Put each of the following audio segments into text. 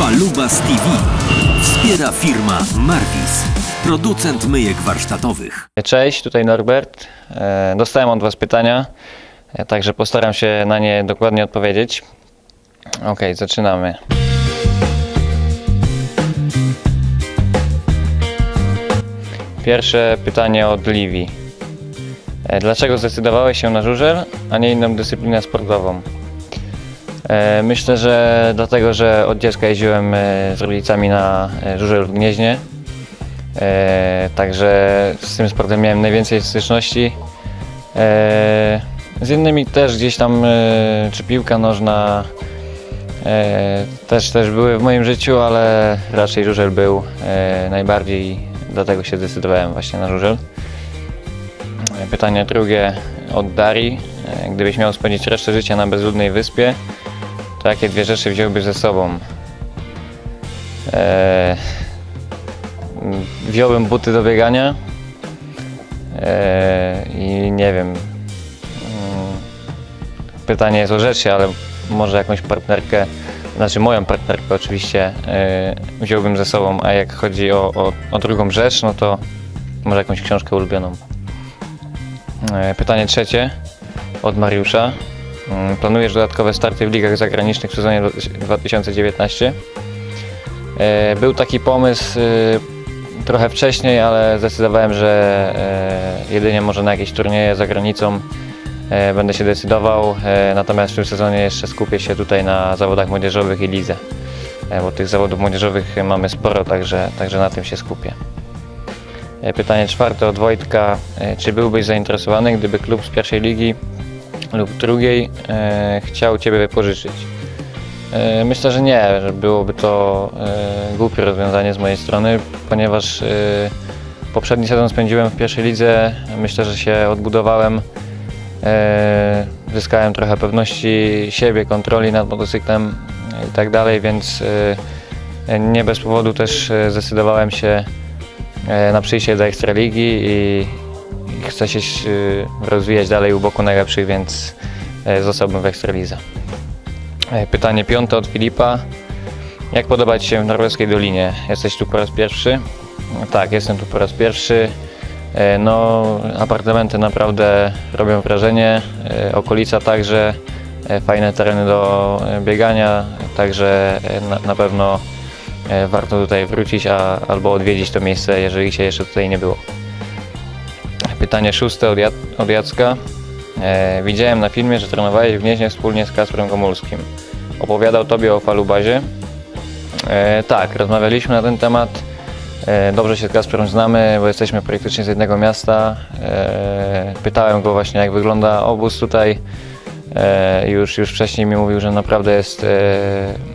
Falubas TV. Wspiera firma Marvis. Producent myjek warsztatowych. Cześć, tutaj Norbert. E, Dostałem od Was pytania, e, także postaram się na nie dokładnie odpowiedzieć. Ok, zaczynamy. Pierwsze pytanie od Livi. E, Dlaczego zdecydowałeś się na żużel, a nie inną dyscyplinę sportową? E, Myślę, że dlatego, że od dziecka jeździłem e, z rodzicami na e, żużel w Gnieźnie. Także z tym sportem miałem najwięcej styczności. E, z innymi też gdzieś tam, czy piłka nożna, też, też były w moim życiu, ale raczej żużel był najbardziej, dlatego się zdecydowałem właśnie na żużel. Pytanie drugie od Darii. E, Gdybyś miał spędzić resztę życia na bezludnej wyspie, to jakie dwie rzeczy wziąłbyś ze sobą? E, Mm, wziąłem buty do biegania e, i nie wiem. mm, Pytanie jest o rzeczy, ale może jakąś partnerkę, znaczy moją partnerkę oczywiście e, wziąłbym ze sobą, a jak chodzi o, o, o drugą rzecz, no to może jakąś książkę ulubioną. E, Pytanie trzecie od Mariusza. Mm, Planujesz dodatkowe starty w ligach zagranicznych w sezonie 2019? E, Był taki pomysł e, trochę wcześniej, ale zdecydowałem, że e, jedynie może na jakieś turnieje za granicą e, będę się decydował. Natomiast w tym sezonie jeszcze skupię się tutaj na zawodach młodzieżowych i lidze, bo tych zawodów młodzieżowych mamy sporo, także, także na tym się skupię. Pytanie czwarte od Wojtka. Czy byłbyś zainteresowany, gdyby klub z pierwszej ligi lub drugiej e, chciał Ciebie wypożyczyć? E, Myślę, że nie, że byłoby to e, głupie rozwiązanie z mojej strony, ponieważ e, poprzedni sezon spędziłem w pierwszej lidze. Myślę, że się odbudowałem. E, Zyskałem trochę pewności siebie, kontroli nad motocyklem i tak dalej, więc e, nie bez powodu też zdecydowałem się na przyjście do Ekstraligi i chcę się e, rozwijać dalej u boku najlepszych, więc e, zostałbym w Ekstralidze. E, Pytanie piąte od Filipa. Jak podoba Ci się w Norweskiej Dolinie? Jesteś tu po raz pierwszy? No Tak, jestem tu po raz pierwszy. No, apartamenty naprawdę robią wrażenie. Okolica także. Fajne tereny do biegania, także na, na pewno warto tutaj wrócić a, albo odwiedzić to miejsce, jeżeli się jeszcze tutaj nie było. Pytanie szóste od, Jac- od Jacka. E, widziałem na filmie, że trenowałeś w Gnieźnie wspólnie z Kasprem Komulskim. Opowiadał Tobie o falubazie? E, tak, rozmawialiśmy na ten temat. E, dobrze się z Kasprem znamy, bo jesteśmy praktycznie z jednego miasta. E, pytałem go właśnie, jak wygląda obóz tutaj. E, już, już wcześniej mi mówił, że naprawdę jest e,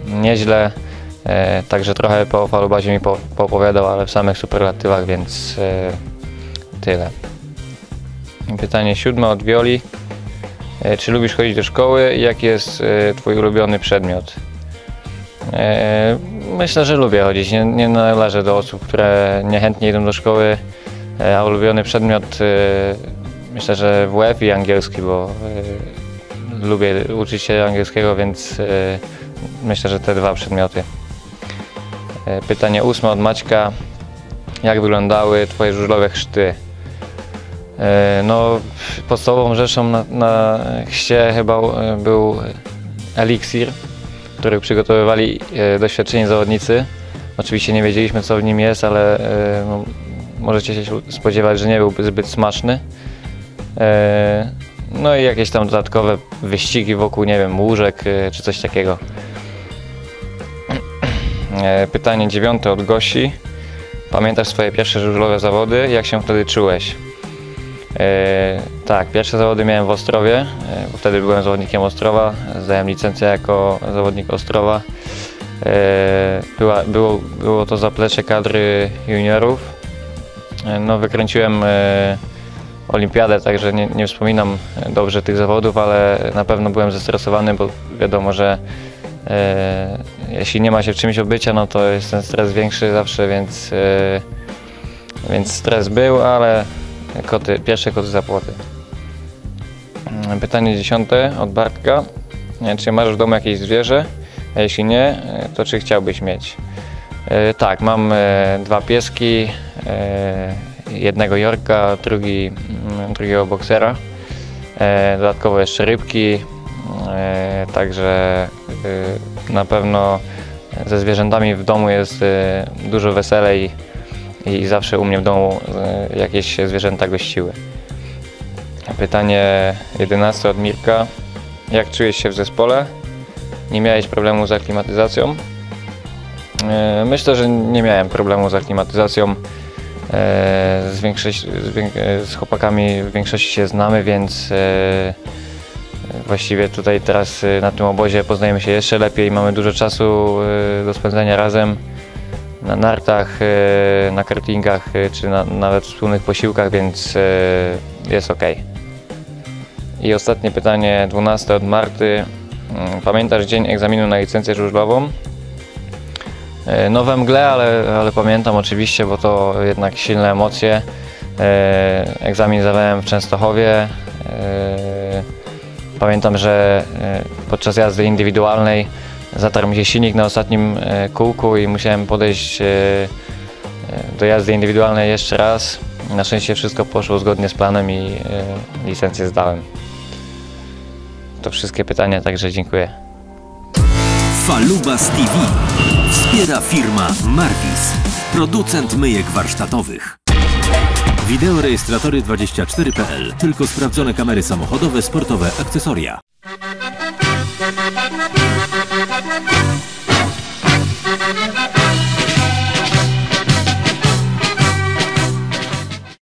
nieźle. E, także trochę po falubazie mi po, poopowiadał, ale w samych superlatywach, więc e, tyle. Pytanie siódme od Wioli. E, Czy lubisz chodzić do szkoły? Jaki jest e, Twój ulubiony przedmiot? E, Myślę, że lubię chodzić. Nie, nie należę do osób, które niechętnie idą do szkoły. A ulubiony przedmiot myślę, że WF i angielski, bo lubię uczyć się angielskiego, więc myślę, że te dwa przedmioty. Pytanie ósme od Maćka. Jak wyglądały Twoje żużlowe chrzty? E, No, podstawową rzeczą na, na chrzcie chyba e, był eliksir, który przygotowywali e, doświadczeni zawodnicy. Oczywiście nie wiedzieliśmy co w nim jest, ale no, możecie się spodziewać, że nie był zbyt smaczny. No i jakieś tam dodatkowe wyścigi wokół, nie wiem, łóżek czy coś takiego. Pytanie dziewiąte od Gosi. Pamiętasz swoje pierwsze żużlowe zawody? Jak się wtedy czułeś? E, tak, pierwsze zawody miałem w Ostrowie, e, bo wtedy byłem zawodnikiem Ostrowa, zdałem licencję jako zawodnik Ostrowa. E, była, było, było to zaplecze kadry juniorów. No, wykręciłem olimpiadę, także nie, nie wspominam dobrze tych zawodów, ale na pewno byłem zestresowany, bo wiadomo, że e, jeśli nie ma się w czymś obycia, no to jest ten stres większy zawsze, więc, e, więc stres był, ale koty, pierwsze koty za płoty. Mm, Pytanie dziesiąte od Bartka. Czy masz w domu jakieś zwierzę? A jeśli nie, e, to czy chciałbyś mieć? E, Tak, mam e, dwa pieski, jednego Jorka, drugi, mm, drugiego boksera. Dodatkowo jeszcze rybki, także na pewno ze zwierzętami w domu jest dużo weselej i zawsze u mnie w domu e, jakieś zwierzęta gościły. Pytanie 11 od Mirka. Jak czujesz się w zespole? Nie miałeś problemu z aklimatyzacją? E, Myślę, że nie miałem problemu z aklimatyzacją. E, Z, większość, z, chłopakami w większości się znamy, więc właściwie tutaj teraz na tym obozie poznajemy się jeszcze lepiej. Mamy dużo czasu do spędzenia razem na nartach, e, na kartingach e, czy na, nawet wspólnych posiłkach, więc e, jest ok. I ostatnie pytanie, 12 od Marty. Mm, Pamiętasz dzień egzaminu na licencję żużlową? No we mgle, ale, ale pamiętam oczywiście, bo to jednak silne emocje. Egzamin zdawałem w Częstochowie. Pamiętam, że podczas jazdy indywidualnej zatarł mi się silnik na ostatnim e, kółku i musiałem podejść e, e, do jazdy indywidualnej jeszcze raz. Na szczęście wszystko poszło zgodnie z planem i licencję zdałem. To wszystkie pytania, także dziękuję. Falubas TV. Wspiera firma Marvis. Producent myjek warsztatowych. Wideorejestratory 24.pl. Tylko sprawdzone kamery samochodowe, sportowe, akcesoria.